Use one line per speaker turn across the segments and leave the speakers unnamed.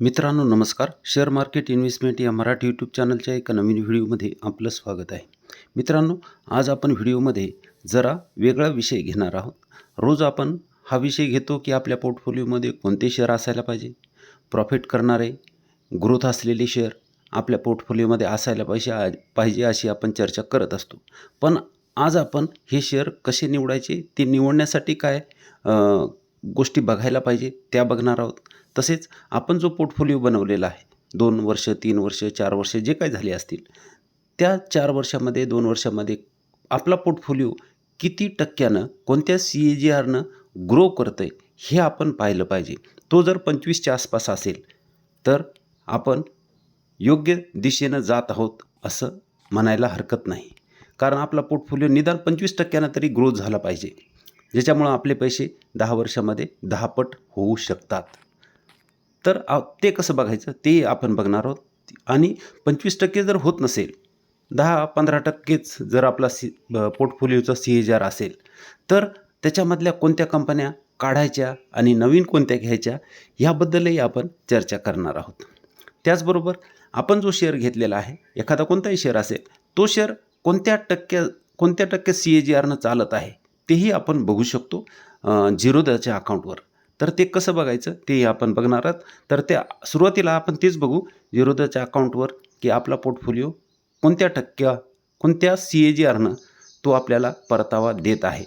मित्रांनो नमस्कार. Share market investment या मराठी यूट्यूब चॅनलच्या एका नवीन व्हिडिओमध्ये आपलं स्वागत आहे. मित्रांनो आज आपण व्हिडिओमध्ये जरा वेगळा विषय घेणार आहोत. रोज आपण हा विषय घेतो की आपल्या पोर्टफोलिओमध्ये कोणते शेअर असायला पाहिजे. प्रॉफिट करणारे ग्रोथ असलेले शेअर आपल्या पोर्टफोलिओमध्ये असायला पाहिजे पाहिजे अशी आपण चर्चा करत असतो. पण आज आपण हे शेअर कसे निवडायचे ते निवडण्यासाठी काय गोष्टी बघायला पाहिजे त्या बघणार आहोत. तसेच आपण जो पोर्टफोलिओ बनवलेला आहे दोन वर्ष तीन वर्ष चार वर्ष जे काही झाले असतील त्या चार वर्षामध्ये दोन वर्षामध्ये आपला पोर्टफोलिओ किती टक्क्यानं कोणत्या सी ए जी आरनं ग्रो करतं आहे हे आपण पाहिलं पाहिजे. तो जर पंचवीसच्या आसपास असेल तर आपण योग्य दिशेनं जात आहोत असं म्हणायला हरकत नाही. कारण आपला पोर्टफोलिओ निदान पंचवीस टक्क्यानं तरी ग्रोथ झाला पाहिजे ज्याच्यामुळं आपले पैसे दहा वर्षामध्ये दहा पट होऊ शकतात. तर ते कसं बघायचं? ते आपण बघणार आहोत. आणि पंचवीस टक्के जर होत नसेल दहा पंधरा टक्केच जर आपला सी पोर्टफोलिओचा सी एच आर असेल तर त्याच्यामधल्या कोणत्या कंपन्या काढायच्या आणि नवीन कोणत्या घ्यायच्या ह्याबद्दलही आपण चर्चा करणार आहोत. त्याचबरोबर आपण जो शेअर घेतलेला आहे एखादा कोणताही शेअर असेल तो शेअर कोणत्या टक्क्या कोणत्या टक्के सी ए जी आरनं चालत आहे तेही आपण बघू शकतो झिरोदाच्या अकाउंटवर. तर ते कसं बघायचं? तेही आपण बघणार आहोत. तर त्या सुरुवातीला आपण तेच बघू झिरोदाच्या अकाउंटवर की आपला पोर्टफोलिओ कोणत्या टक्क्या कोणत्या सी ए जी आरनं तो आपल्याला परतावा देत आहे.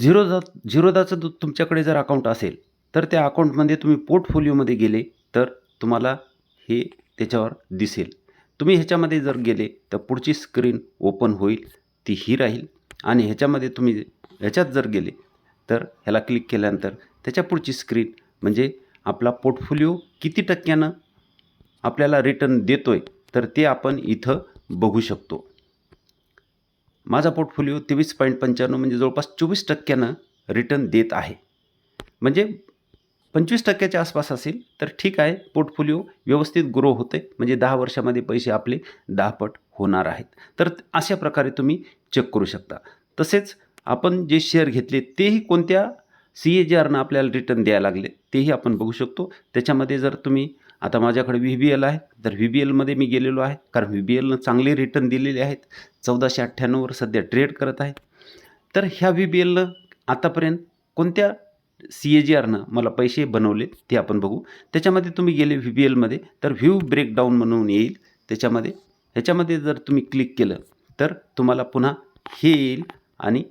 झिरोदा झिरोदाचं दु- तुमच्याकडे जर अकाउंट असेल तर त्या अकाउंटमध्ये तुम्ही पोर्टफोलिओमध्ये गेले तर तुम्हाला हे त्याच्यावर दिसेल. तुम्ही ह्याच्यामध्ये जर गेले तर पुढची स्क्रीन ओपन होईल ती ही राहील. आणि ह्याच्यामध्ये तुम्ही ह्याच्यात जर गेले तर ह्याला क्लिक केल्यानंतर त्याच्या पुढची स्क्रीन म्हणजे आपला पोर्टफोलिओ किती टक्क्यानं आपल्याला रिटर्न देतो आहे तर ते आपण इथं बघू शकतो. माझा पोर्टफोलिओ तेवीस पॉईंट पंच्याण्णव म्हणजे जवळपास चोवीस टक्क्यानं रिटर्न देत आहे. म्हणजे पंचवीस टक्क्याच्या आसपास असेल तर ठीक आहे पोर्टफोलिओ व्यवस्थित ग्रो होते म्हणजे दहा वर्षामध्ये पैसे आपले दहापट होणार आहेत. तर अशा प्रकारे तुम्ही चेक करू शकता. तसेच आपण जे शेअर घेतले तेही कोणत्या सी ए जी आरनं आपल्याला रिटर्न द्यायला लागले तेही आपण बघू शकतो. त्याच्यामध्ये जर तुम्ही आता माझ्याकडे व्ही बी एल आहे तर व्ही बी एलमध्ये मी गेलेलो आहे कारण व्ही बी एलनं चांगले रिटर्न दिलेले आहेत. चौदाशे अठ्ठ्याण्णववर सध्या ट्रेड करत आहे तर ह्या व्ही बी एलनं आतापर्यंत कोणत्या सी ए जी आरनं मला पैसे बनवले ते आपण बघू. त्याच्यामध्ये तुम्ही गेले व्ही बी एलमध्ये तर व्ह्यू ब्रेकडाऊन म्हणून येईल त्याच्यामध्ये. ह्याच्यामध्ये जर तुम्ही क्लिक केलं तर तुम्हाला पुन्हा हे येईल. आणि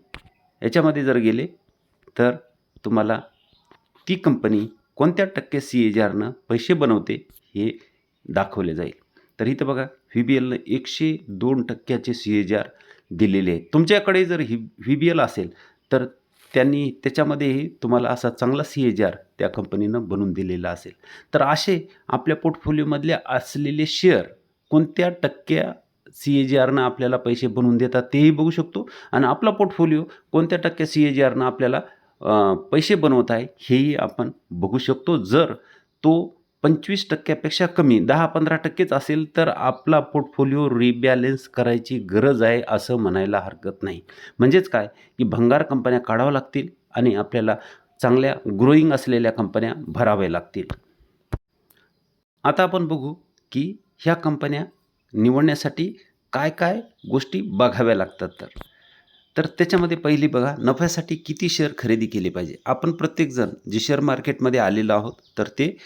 याच्यामध्ये जर गेले तर तुम्हाला ती कंपनी कोणत्या टक्के सी ए जी आरनं पैसे बनवते हे दाखवले जाईल. तर इथं बघा व्ही बी एलनं एकशे दोन टक्क्याचे सी ए जी आर दिलेले आहेत. तुमच्याकडे जर ही व्ही बी एल असेल तर त्यांनी त्याच्यामध्येही तुम्हाला असा चांगला सी ए जी आर त्या कंपनीनं बनवून दिलेला असेल. तर असे आपल्या पोर्टफोलिओमधले असलेले शेअर कोणत्या टक्क्या सी ए जी आरनं आपल्याला पैसे बनवून देतात तेही बघू शकतो. आणि आपला पोर्टफोलिओ कोणत्या टक्के सी ए जी आरनं आपल्याला पैसे बनवत आहे हेही आपण बघू शकतो. जर तो पंचवीस टक्क्यापेक्षा कमी दहा पंधरा टक्केच असेल तर आपला पोर्टफोलिओ रिबॅलेन्स करायची गरज आहे असं म्हणायला हरकत नाही. म्हणजेच काय? की भंगार कंपन्या काढाव्या लागतील आणि आपल्याला चांगल्या ग्रोईंग असलेल्या कंपन्या भराव्या लागतील. आता आपण बघू की ह्या कंपन्या निवडण्यासाठी काय काय गोष्टी बघाव्या लागतात तर. तर त्याच्यामध्ये पहिली बघा नफ्यासाठी किती शेअर खरेदी केले पाहिजे? आपण प्रत्येकजण जे शेअर मार्केटमध्ये आलेलो आहोत तर ते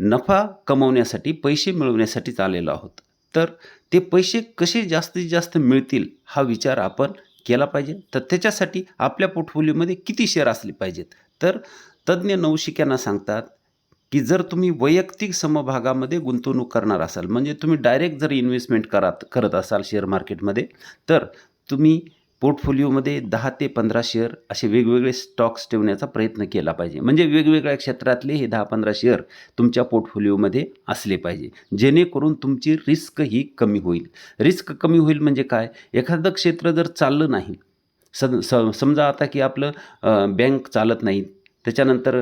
नफा कमवण्यासाठी पैसे मिळवण्यासाठीच आलेलो आहोत. तर ते पैसे कसे जास्तीत जास्त मिळतील हा विचार आपण केला पाहिजे. तर त्याच्यासाठी आपल्या पोर्टफोलिओमध्ये किती शेअर असले पाहिजेत? तर तज्ज्ञ नवशिक्यांना सांगतात की जर तुम्ही वैयक्तिक समभागामध्ये गुंतवणूक करणार असाल म्हणजे तुम्ही डायरेक्ट जर इन्व्हेस्टमेंट करात करत असाल शेअर मार्केटमध्ये तर तुम्ही पोर्टफोलिओमध्ये दहा ते पंधरा शेअर असे वेगवेगळे स्टॉक्स ठेवण्याचा प्रयत्न केला पाहिजे. म्हणजे वेगवेगळ्या क्षेत्रातले हे दहा पंधरा शेअर तुमच्या पोर्टफोलिओमध्ये असले पाहिजे. जेणेकरून तुमची रिस्क ही कमी होईल. रिस्क कमी होईल म्हणजे काय? एखादं क्षेत्र जर चाललं नाही सद स समजा आता की आपलं बँक चालत नाही त्याच्यानंतर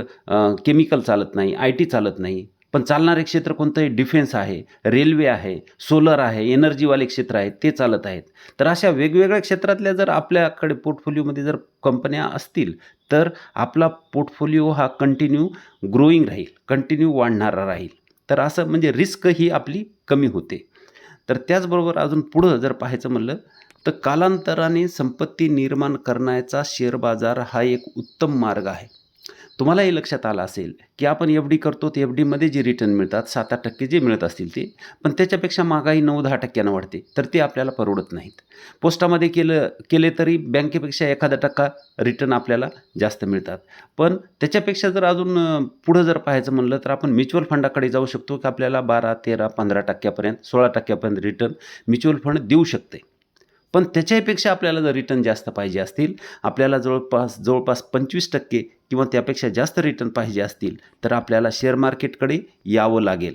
केमिकल चालत नाही आय टी चालत नाही. पण चालणारे क्षेत्र कोणतं आहे डिफेन्स आहे रेल्वे आहे सोलर आहे एनर्जीवाले क्षेत्र आहेत ते चालत आहेत. तर अशा वेगवेगळ्या क्षेत्रातल्या जर आपल्याकडे पोर्टफोलिओमध्ये जर कंपन्या असतील तर आपला पोर्टफोलिओ हा कंटिन्यू ग्रोईंग राहील कंटिन्यू वाढणारा राहील. तर असं म्हणजे रिस्क ही आपली कमी होते. तर त्याचबरोबर अजून पुढं जर पाहायचं म्हणलं तर कालांतराने संपत्ती निर्माण करण्याचा शेअर बाजार हा एक उत्तम मार्ग आहे. तुम्हालाही लक्षात आलं असेल की आपण एफ डी करतो ते एफ डीमध्ये जे रिटर्न मिळतात सात आठ टक्के जे मिळत असतील ते. पण त्याच्यापेक्षा महागाई नऊ दहा टक्क्यानं वाढते तर ते आपल्याला परवडत नाहीत. पोस्टामध्ये केलं केले तरी बँकेपेक्षा एखादा टक्का रिटर्न आपल्याला जास्त मिळतात. पण त्याच्यापेक्षा जर अजून पुढं जर पाहायचं म्हणलं तर आपण म्युच्युअल फंडाकडे जाऊ शकतो की आपल्याला बारा तेरा पंधरा टक्क्यापर्यंत सोळा टक्क्यापर्यंत रिटर्न म्युच्युअल फंड देऊ शकते. पण त्याच्यापेक्षा आपल्याला जर रिटर्न जास्त पाहिजे असतील आपल्याला जवळपास जवळपास पंचवीस टक्के किंवा त्यापेक्षा जास्त रिटर्न पाहिजे असतील तर आपल्याला शेअर मार्केटकडे यावं लागेल.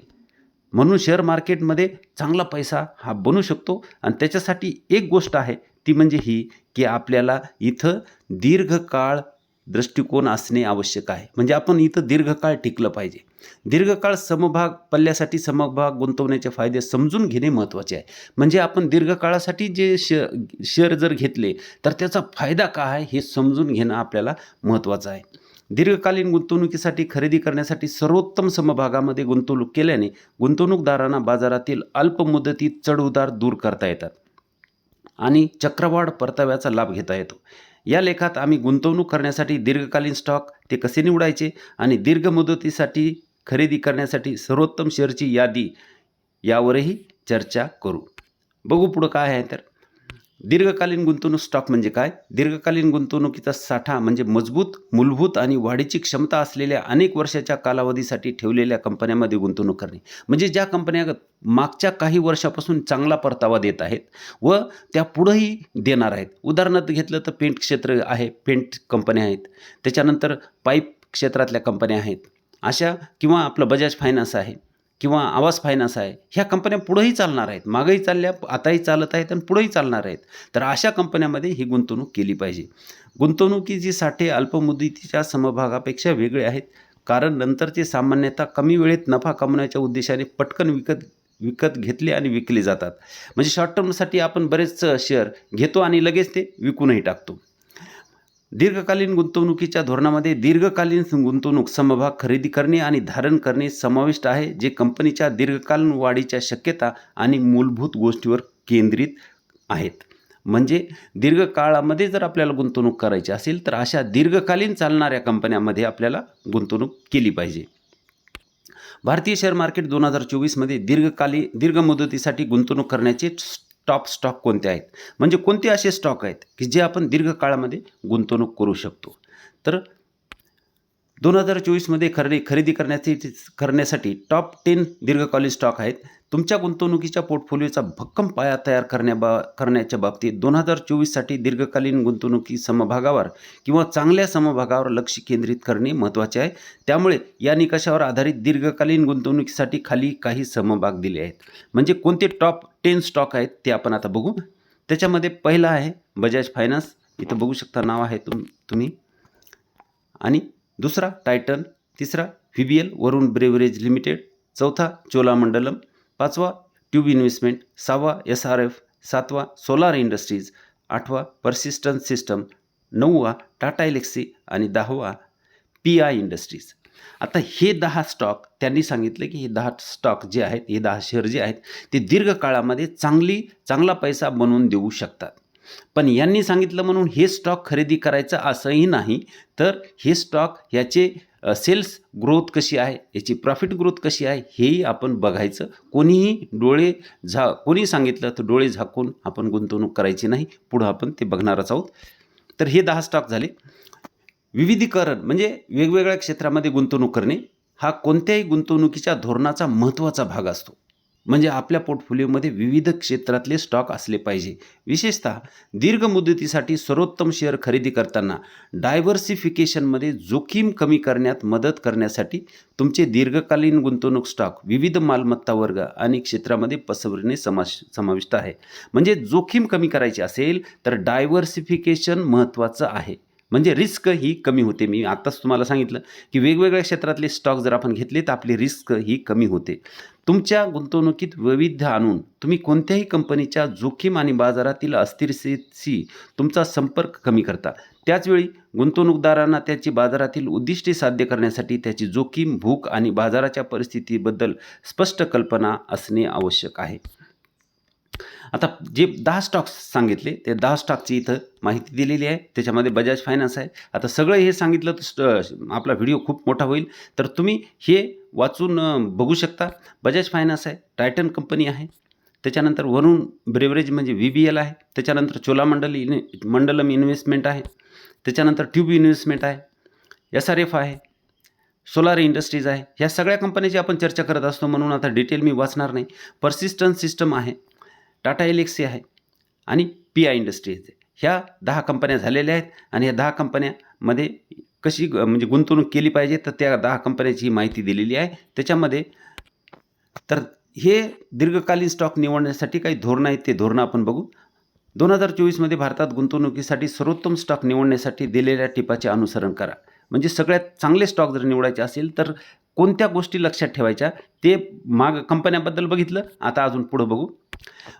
म्हणून शेअर मार्केटमध्ये चांगला पैसा हा बनू शकतो आणि त्याच्यासाठी एक गोष्ट आहे ती म्हणजे ही की आपल्याला इथं दीर्घकाळ दृष्टिकोन असणे आवश्यक आहे. म्हणजे आपण इथं दीर्घकाळ टिकलं पाहिजे. दीर्घकाळ समभाग पल्ल्यासाठी समभाग गुंतवण्याचे फायदे समजून घेणे महत्त्वाचे आहे. म्हणजे आपण दीर्घकाळासाठी जे शे शेअर जर घेतले तर त्याचा फायदा काय आहे हे समजून घेणं आपल्याला महत्त्वाचं आहे. दीर्घकालीन गुंतवणुकीसाठी खरेदी करण्यासाठी सर्वोत्तम समभागामध्ये गुंतवणूक केल्याने गुंतवणूकदारांना बाजारातील अल्पमुदतीत चढउतार दूर करता येतात आणि चक्रवाढ परताव्याचा लाभ घेता येतो. या लेखात आम्ही गुंतवणूक करण्यासाठी दीर्घकालीन स्टॉक ते कसे निवडायचे आणि दीर्घ मुदतीसाठी खरेदी करण्यासाठी सर्वोत्तम शेअरची यादी यावरही चर्चा करू. बघू पुढं काय आहे तर. दीर्घकालीन गुंतवणूक स्टॉक म्हणजे काय? दीर्घकालीन गुंतवणुकीचा साठा म्हणजे मजबूत मूलभूत आणि वाढीची क्षमता असलेल्या अनेक वर्षाच्या कालावधीसाठी ठेवलेल्या कंपन्यांमध्ये गुंतवणूक करणे. म्हणजे ज्या कंपन्या मागच्या काही वर्षापासून चांगला परतावा देत आहेत व त्या पुढंही देणार आहेत. उदाहरणार्थ घेतलं तर पेंट क्षेत्र आहे पेंट कंपन्या आहेत. त्याच्यानंतर पाईप क्षेत्रातल्या कंपन्या आहेत. अशा किंवा आपलं बजाज फायनान्स आहे. किंवा आवास फायनान्स आहे ह्या कंपन्या पुढंही चालणार आहेत. मागंही चालल्या आताही चालत आहेत आणि पुढंही चालणार आहेत. तर अशा कंपन्यामध्ये ही गुंतवणूक केली पाहिजे. गुंतवणुकीची साठे अल्पमुदतीच्या समभागापेक्षा वेगळे आहेत. कारण नंतरचे सामान्यतः कमी वेळेत नफा कमवण्याच्या उद्देशाने पटकन विकत विकत घेतले आणि विकले जातात. म्हणजे शॉर्ट टर्मसाठी आपण बरेच शेअर घेतो आणि लगेच ते विकूनही टाकतो. दीर्घकालीन गुंतवणुकीच्या धोरणामध्ये दीर्घकालीन गुंतवणूक समभाग खरेदी करणे आणि धारण करणे समाविष्ट आहे जे कंपनीच्या दीर्घकालीन वाढीच्या शक्यता आणि मूलभूत गोष्टीवर केंद्रित आहेत. म्हणजे दीर्घकाळामध्ये जर आपल्याला गुंतवणूक करायची असेल तर अशा दीर्घकालीन चालणाऱ्या कंपन्यामध्ये आपल्याला गुंतवणूक केली पाहिजे. भारतीय शेअर मार्केट दोन हजार चोवीसमध्ये दीर्घकाली दीर्घ मुदतीसाठी गुंतवणूक करण्याचे टॉप स्टॉक कोणते आहेत? म्हणजे कोणते असे स्टॉक आहेत की जे आपण दीर्घकाळामध्ये गुंतवणूक करू शकतो? तर दोन हजार चोवीसमध्ये खरेदी खरेदी करण्याची करण्यासाठी टॉप टेन दीर्घकालीन स्टॉक आहेत. तुमच्या गुंतवणुकीच्या पोर्टफोलिओचा भक्कम पाया तयार करण्या बा करण्याच्या बाबतीत दोन हजार चोवीससाठी दीर्घकालीन गुंतवणुकी समभागावर किंवा चांगल्या समभागावर लक्ष केंद्रित करणे महत्त्वाचे आहे. त्यामुळे या निकषावर आधारित दीर्घकालीन गुंतवणुकीसाठी खाली काही समभाग दिले आहेत. म्हणजे कोणते टॉप टेन स्टॉक आहेत ते आपण आता बघू. त्याच्यामध्ये पहिला आहे बजाज फायनान्स. इथं बघू शकता नाव आहे तुम तुम्ही. आणि दुसरा टायटन तिसरा V B L Varun beverage limited चौथा चोलामंडलम पाचवा ट्यूब इन्व्हेस्टमेंट सहावा एस आर एफ सातवा सोलार इंडस्ट्रीज आठवा पर्सिस्टन्स सिस्टम नववा टाटा इलेक्सी आणि दहावा पी आय इंडस्ट्रीज. आता हे दहा स्टॉक त्यांनी सांगितलं की हे दहा स्टॉक जे आहेत हे दहा शेअर जे आहेत ते दीर्घकाळामध्ये चांगली चांगला पैसा बनवून देऊ शकतात. पण यांनी सांगितलं म्हणून हे स्टॉक खरेदी करायचं असंही नाही. तर हे स्टॉक ह्याचे सेल्स ग्रोथ कशी आहे याची प्रॉफिट ग्रोथ कशी आहे हेही आपण बघायचं. कोणीही डोळे झा कोणी सांगितलं तर डोळे झाकून आपण गुंतवणूक करायची नाही. पुढं आपण ते बघणारच आहोत. तर हे दहा स्टॉक झाले. विविधीकरण म्हणजे वेगवेगळ्या क्षेत्रामध्ये गुंतवणूक करणे हा कोणत्याही गुंतवणुकीच्या धोरणाचा महत्त्वाचा भाग असतो. म्हणजे आपल्या पोर्टफोलिओमध्ये विविध क्षेत्रातले स्टॉक असले पाहिजे. विशेषतः दीर्घ मुदतीसाठी सर्वोत्तम शेअर खरेदी करताना डायव्हर्सिफिकेशनमध्ये जोखीम कमी करण्यात मदत करण्यासाठी तुमचे दीर्घकालीन गुंतवणूक स्टॉक विविध मालमत्ता वर्ग आणि क्षेत्रामध्ये पसरविणे समाश समाविष्ट आहे. म्हणजे जोखीम कमी करायची असेल तर डायव्हर्सिफिकेशन महत्त्वाचं आहे. म्हणजे रिस्क ही कमी होते. मी आत्ताच तुम्हाला सांगितलं की वेगवेगळ्या क्षेत्रातले स्टॉक जर आपण घेतले तर आपली रिस्क ही कमी होते. तुमच्या गुंतवणुकीत वैविध्य आणून तुम्ही कोणत्याही कंपनीच्या जोखीम आणि बाजारातील अस्थिरतेशी तुमचा संपर्क कमी करता. त्याचवेळी गुंतवणूकदारांना त्याची बाजारातील उद्दिष्टे साध्य करण्यासाठी त्याची जोखीम भूक आणि बाजाराच्या परिस्थितीबद्दल स्पष्ट कल्पना असणे आवश्यक आहे. आता जे दहा स्टॉक्स सांगितले ते दहा स्टॉकची इथं माहिती दिलेली आहे. त्याच्यामध्ये बजाज फायनान्स आहे. आता सगळं हे सांगितलं तर आपला व्हिडिओ खूप मोठा होईल. तर तुम्ही हे वाचून बघू शकता. बजाज फायनान्स आहे टायटन कंपनी आहे. त्याच्यानंतर वरुण ब्रेवरेज म्हणजे व्ही बी एल आहे. त्याच्यानंतर चोलामंडल इन मंडलम इन्व्हेस्टमेंट आहे. त्याच्यानंतर ट्यूब इन्व्हेस्टमेंट आहे. एस आर एफ आहे. सोलार इंडस्ट्रीज आहे. ह्या सगळ्या कंपन्याची आपण चर्चा करत असतो म्हणून आता डिटेल मी वाचणार नाही. पर्सिस्टन्स सिस्टम आहे. टाटा एलेक्सी आहे. आणि पी आय इंडस्ट्रीज आहे. ह्या दहा कंपन्या झालेल्या आहेत आणि ह्या दहा कंपन्यामध्ये कशी ग- म्हणजे गुंतवणूक केली पाहिजे तर त्या दहा कंपन्याची ही माहिती दिलेली आहे. त्याच्यामध्ये तर हे दीर्घकालीन स्टॉक निवडण्यासाठी काही धोरणं आहेत ते धोरणं आपण बघू. दोन हजार चोवीसमध्ये भारतात गुंतवणुकीसाठी सर्वोत्तम स्टॉक निवडण्यासाठी दिलेल्या टिपाचे अनुसरण करा. म्हणजे सगळ्यात चांगले स्टॉक जर निवडायचे असेल तर कोणत्या गोष्टी लक्षात ठेवायच्या? ते माग कंपन्याबद्दल बघितलं. आता अजून पुढं बघू.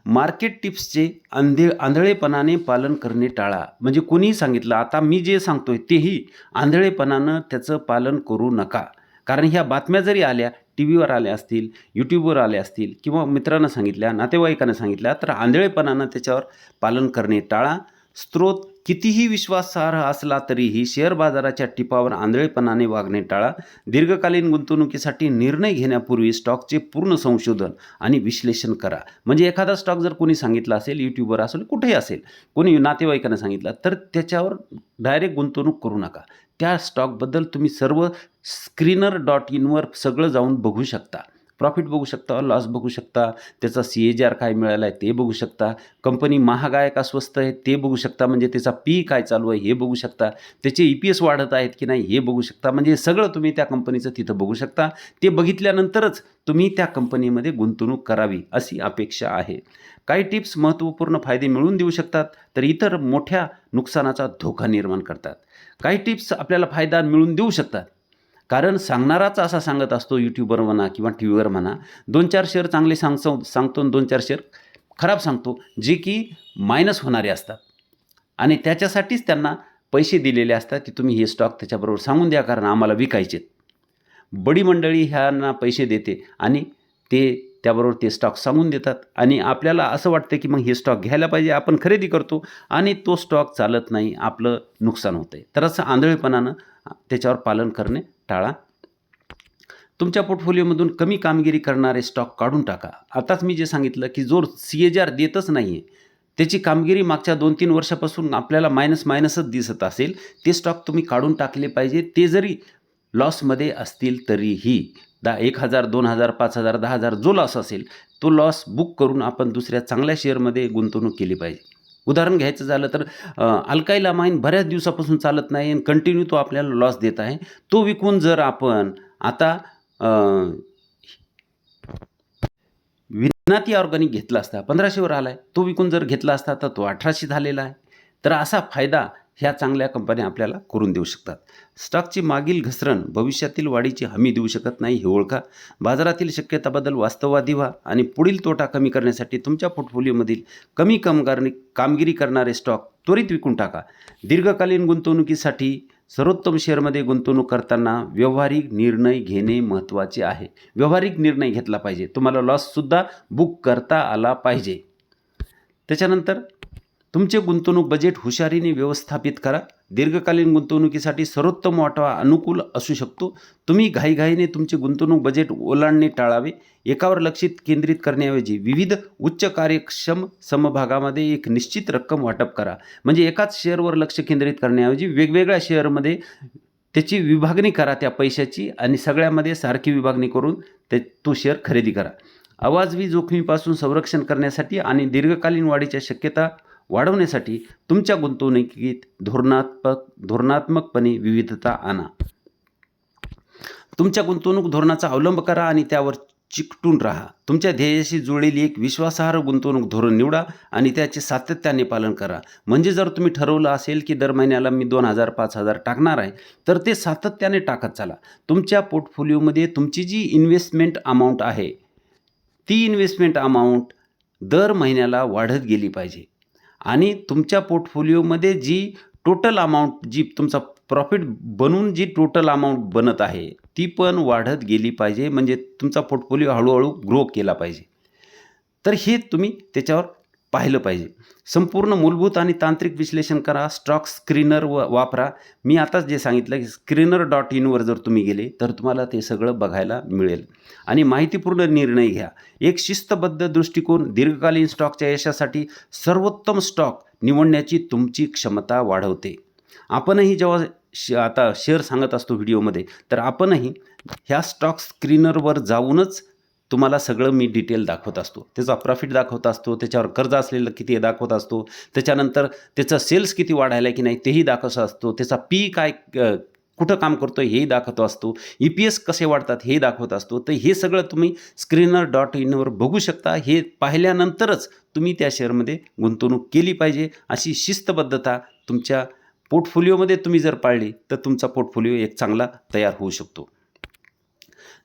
मार्केट टिप्सचे आंधे आंधळेपणाने पालन करणे टाळा. म्हणजे कोणीही सांगितलं आता मी जे सांगतोय तेही आंधळेपणानं त्याचं पालन करू नका. कारण ह्या बातम्या जरी आल्या टी व्हीवर आल्या असतील यूट्यूबवर आल्या असतील किंवा मित्रांना सांगितल्या नातेवाईकांना सांगितल्या तर आंधळेपणानं त्याच्यावर पालन करणे टाळा. स्रोत कितीही विश्वासार्ह असला तरीही शेअर बाजाराच्या टिपावर आंधळेपणाने वागणे टाळा. दीर्घकालीन गुंतवणुकीसाठी निर्णय घेण्यापूर्वी स्टॉकचे पूर्ण संशोधन आणि विश्लेषण करा. म्हणजे एखादा स्टॉक जर कोणी सांगितला असेल यूट्यूबवर असेल कुठेही असेल कोणी नातेवाईकांना सांगितला तर त्याच्यावर डायरेक्ट गुंतवणूक करू नका. त्या स्टॉकबद्दल तुम्ही सर्व स्क्रीनर डॉट इनवर सगळं जाऊन बघू शकता. प्रॉफिट बघू शकता लॉस बघू शकता त्याचा सी ए जी आर काय मिळाला आहे ते बघू शकता. कंपनी महाग आहे का स्वस्त आहे ते बघू शकता म्हणजे त्याचा पी काय चालू आहे हे बघू शकता. त्याचे ई पी एस वाढत आहेत की नाही हे बघू शकता. म्हणजे सगळं तुम्ही त्या कंपनीचं तिथं बघू शकता. ते बघितल्यानंतरच तुम्ही त्या कंपनीमध्ये गुंतवणूक करावी अशी अपेक्षा आहे. काही टिप्स महत्त्वपूर्ण फायदे मिळवून देऊ शकतात तर इतर मोठ्या नुकसानाचा धोका निर्माण करतात. काही टिप्स आपल्याला फायदा मिळून देऊ शकतात कारण सांगणाराच असा सांगत असतो यूट्यूबवर म्हणा किंवा टी व्हीवर म्हणा दोन चार शेअर चांगले सांगतो सांगतो आणि दोन चार शेअर खराब सांगतो जे की मायनस होणारे असतात. आणि त्याच्यासाठीच त्यांना पैसे दिलेले असतात की तुम्ही हे स्टॉक त्याच्याबरोबर सांगून द्या कारण आम्हाला विकायचेत. बडी मंडळी ह्यांना पैसे देते आणि ते त्याबरोबर ते स्टॉक सांगून देतात. आणि आपल्याला असं वाटतं की मग हे स्टॉक घ्यायला पाहिजे आपण खरेदी करतो आणि तो स्टॉक चालत नाही आपलं नुकसान होतं आहे तर असं आंधळेपणानं त्याच्यावर पालन करणे टाळा. तुमच्या पोर्टफोलिओमधून कमी कामगिरी करणारे स्टॉक काढून टाका. आताच मी जे सांगितलं की जो सी ए आर देतच नाही आहे त्याची कामगिरी मागच्या दोन तीन वर्षापासून आपल्याला मायनस मायनसच दिसत असेल ते स्टॉक तुम्ही काढून टाकले पाहिजे ते जरी लॉसमध्ये असतील तरीही. दहा एक हजार दोन हजार पाच हजार दहा हजार जो लॉस असेल तो लॉस बुक करून आपण दुसऱ्या चांगल्या शेअरमध्ये गुंतवणूक केली पाहिजे. उदाहरण घ्यायचं झालं तर अल्काईल माईन बऱ्याच दिवसापासून चालत नाही आणि कंटिन्यू तो आपल्याला लॉस देत आहे. तो विकून जर आपण आता विनाती ऑर्गॅनिक घेतला असता पंधराशेवर आला आहे तो विकून जर घेतला असता तर तो अठराशे झालेला आहे. तर असा फायदा ह्या चांगल्या कंपन्या आपल्याला करून देऊ शकतात. स्टॉकची मागील घसरण भविष्यातील वाढीची हमी देऊ शकत नाही हे ओळखा. बाजारातील शक्यताबद्दल वास्तववादी व्हा आणि पुढील तोटा कमी करण्यासाठी तुमच्या पोर्टफोलिओमधील कमी कामगार कामगिरी करणारे स्टॉक त्वरित विकून टाका. दीर्घकालीन गुंतवणुकीसाठी सर्वोत्तम शेअरमध्ये गुंतवणूक करताना व्यवहारिक निर्णय घेणे महत्त्वाचे आहे. व्यवहारिक निर्णय घेतला पाहिजे. तुम्हाला लॉससुद्धा बुक करता आला पाहिजे. त्याच्यानंतर तुमचे गुंतवणूक बजेट हुशारीने व्यवस्थापित करा. दीर्घकालीन गुंतवणुकीसाठी सर्वोत्तम वाटवा अनुकूल असू शकतो. तुम्ही घाईघाईने तुमचे गुंतवणूक बजेट ओलांडणे टाळावे. एकावर लक्षित केंद्रित करण्याऐवजी विविध उच्च कार्यक्षम समभागामध्ये एक निश्चित रक्कम वाटप करा. म्हणजे एकाच शेअरवर लक्ष केंद्रित करण्याऐवजी वेगवेगळ्या शेअरमध्ये त्याची विभागणी करा त्या पैशाची आणि सगळ्यामध्ये सारखी विभागणी करून ते तो शेअर खरेदी करा. आवाजवी जोखमीपासून संरक्षण करण्यासाठी आणि दीर्घकालीन वाढीच्या शक्यता वाढवण्यासाठी तुमच्या गुंतवणुकीत धोरणात्मक धोरणात्मकपणे विविधता आणा. तुमच्या गुंतवणूक धोरणाचा अवलंब करा आणि त्यावर चिकटून राहा. तुमच्या ध्येयाशी जुळलेली एक विश्वासार्ह गुंतवणूक धोरण निवडा आणि त्याचे सातत्याने पालन करा. म्हणजे जर तुम्ही ठरवलं असेल की दर महिन्याला मी दोन हजार पाच हजार टाकणार आहे तर ते सातत्याने टाकत चाला. तुमच्या पोर्टफोलिओमध्ये तुमची जी इन्व्हेस्टमेंट अमाऊंट आहे ती इन्व्हेस्टमेंट अमाऊंट दर महिन्याला वाढत गेली पाहिजे. आणि तुमच्या पोर्टफोलिओमध्ये जी टोटल अमाऊंट जी तुमचा प्रॉफिट बनून जी टोटल अमाऊंट बनत आहे ती पण वाढत गेली पाहिजे. म्हणजे तुमचा पोर्टफोलिओ हळूहळू ग्रो केला पाहिजे. तर हे तुम्ही त्याच्यावर पाहिलं पाहिजे. संपूर्ण मूलभूत आणि तांत्रिक विश्लेषण करा स्टॉक स्क्रीनर व वापरा. मी आताच जे सांगितलं की स्क्रीनर डॉट इनवर जर तुम्ही गेले तर तुम्हाला ते सगळं बघायला मिळेल. आणि माहितीपूर्ण निर्णय घ्या. एक शिस्तबद्ध दृष्टिकोन दीर्घकालीन स्टॉकच्या यशासाठी सर्वोत्तम स्टॉक निवडण्याची तुमची क्षमता वाढवते. आपणही जेव्हा श आता शेअर सांगत असतो व्हिडिओमध्ये तर आपणही ह्या स्टॉक स्क्रीनरवर जाऊनच तुम्हाला सगळं मी डिटेल दाखवत असतो. त्याचा प्रॉफिट दाखवत असतो त्याच्यावर कर्ज असलेलं किती हे दाखवत असतो त्याच्यानंतर त्याचं सेल्स किती वाढायला की नाही तेही दाखवत असतो त्याचा पी काय कुठं काम करतो हेही दाखवतो असतो ई पी एस कसे वाढतात हे दाखवत असतो. तर हे सगळं तुम्ही स्क्रीनर डॉट इनवर बघू शकता. हे पाहिल्यानंतरच तुम्ही त्या शेअरमध्ये गुंतवणूक केली पाहिजे. अशी शिस्तबद्धता तुमच्या पोर्टफोलिओमध्ये तुम्ही जर पाळली तर तुमचा पोर्टफोलिओ एक चांगला तयार होऊ शकतो.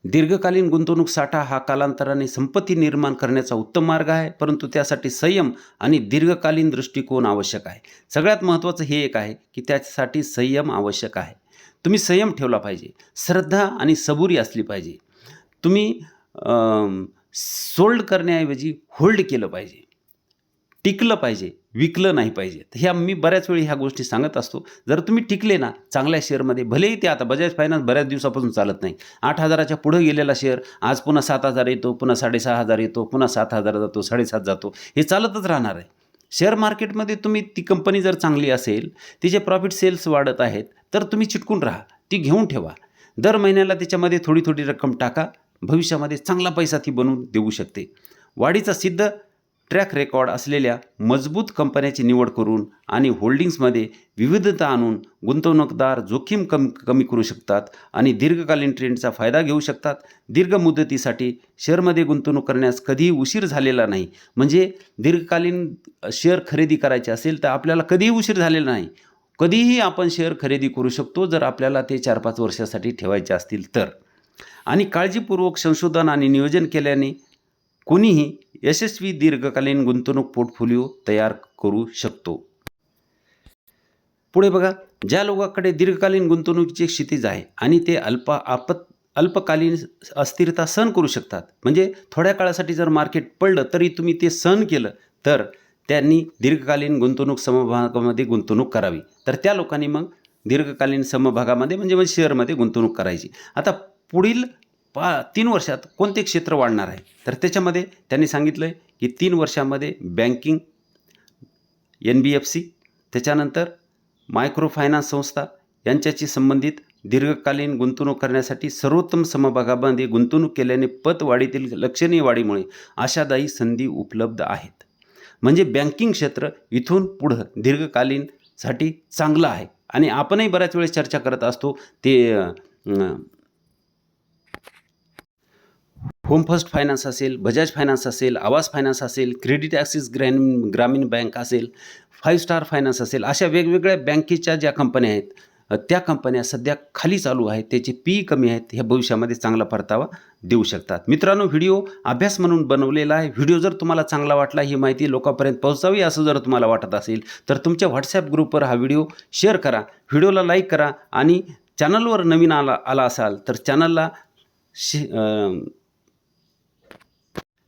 दीर्घकालीन गुंतवणूक साठा हा कालांतराने संपत्ती निर्माण करण्याचा उत्तम मार्ग आहे परंतु त्यासाठी संयम आणि दीर्घकालीन दृष्टिकोन आवश्यक आहे. सगळ्यात महत्त्वाचं हे एक आहे की त्यासाठी संयम आवश्यक आहे. तुम्ही संयम ठेवला पाहिजे श्रद्धा आणि सबुरी असली पाहिजे. तुम्ही सोल्ड करण्याऐवजी होल्ड केलं पाहिजे. टिकलं पाहिजे. विकलं नाही पाहिजे. तर ह्या मी बऱ्याच वेळी ह्या गोष्टी सांगत असतो. जर तुम्ही टिकले ना चांगल्या शेअरमध्ये भलेही ते आता बजाज फायनान्स बऱ्याच दिवसापासून चालत नाही. आठ हजाराच्या पुढं गेलेला शेअर आज पुन्हा सात हजार येतो पुन्हा साडेसहा हजार येतो पुन्हा सात हजार जातो साडेसात जातो. हे चालतच राहणार आहे. शेअर मार्केटमध्ये तुम्ही ती कंपनी जर चांगली असेल तिचे प्रॉफिट सेल्स वाढत आहेत तर तुम्ही चिटकून राहा. ती घेऊन ठेवा. दर महिन्याला त्याच्यामध्ये थोडी थोडी रक्कम टाका. भविष्यामध्ये चांगला पैसा ती बनवून देऊ शकते. वाढीचा सिद्ध ट्रॅक रेकॉर्ड असलेल्या मजबूत कंपन्याची निवड करून आणि होल्डिंग्समध्ये विविधता आणून गुंतवणूकदार जोखीम कमी कमी करू शकतात आणि दीर्घकालीन ट्रेंडचा फायदा घेऊ शकतात. दीर्घ मुदतीसाठी शेअरमध्ये गुंतवणूक करण्यास कधीही उशीर झालेला नाही. म्हणजे दीर्घकालीन शेअर खरेदी करायचे असेल तर आपल्याला कधीही उशीर झालेला नाही. कधीही आपण शेअर खरेदी करू शकतो जर आपल्याला ते चार पाच वर्षासाठी ठेवायचे असतील तर. आणि काळजीपूर्वक संशोधन आणि नियोजन केल्याने कोणीही यशस्वी दीर्घकालीन गुंतवणूक पोर्टफोलिओ तयार करू शकतो. पुढे बघा ज्या लोकांकडे दीर्घकालीन गुंतवणुकीचे क्षितिज आहे आणि ते अल्प आपत अल्पकालीन अस्थिरता सहन करू शकतात म्हणजे थोड्या काळासाठी जर मार्केट पडलं तरी तुम्ही ते सहन केलं तर त्यांनी दीर्घकालीन गुंतवणूक समभागामध्ये गुंतवणूक करावी. तर त्या लोकांनी मग दीर्घकालीन समभागामध्ये म्हणजे म्हणजे शेअरमध्ये गुंतवणूक करायची. आता पुढील पा तीन वर्षात कोणते क्षेत्र वाढणार आहे? तर त्याच्यामध्ये त्यांनी सांगितलं आहे की तीन वर्षामध्ये banking N B F C त्याच्यानंतर मायक्रो फायनान्स संस्था यांच्याशी संबंधित दीर्घकालीन गुंतवणूक करण्यासाठी सर्वोत्तम समभागामध्ये गुंतवणूक केल्याने पतवाढीतील लक्षणीय वाढीमुळे आशादायी संधी उपलब्ध आहेत. म्हणजे बँकिंग क्षेत्र इथून पुढं दीर्घकालीनसाठी चांगलं आहे. आणि आपणही बऱ्याच वेळेस चर्चा करत असतो ते होम फर्स्ट फायनान्स असेल बजाज फायनान्स असेल आवास फायनान्स असेल क्रेडिट ॲक्सिस ग्रॅमीण ग्रामीण बँक असेल फाईव्ह स्टार फायनान्स असेल अशा वेगवेगळ्या बँकेच्या ज्या कंपन्या आहेत त्या कंपन्या सध्या खाली चालू आहेत त्याचे पी कमी आहेत ह्या भविष्यामध्ये चांगला परतावा देऊ शकतात. मित्रांनो व्हिडिओ अभ्यास म्हणून बनवलेला आहे. व्हिडिओ जर तुम्हाला चांगला वाटला ही माहिती लोकांपर्यंत पोहोचावी असं जर तुम्हाला वाटत असेल तर तुमच्या व्हॉट्सॲप ग्रुपवर हा व्हिडिओ शेअर करा. व्हिडिओला लाईक करा आणि चॅनलवर नवीन आला आला असाल तर चॅनलला शे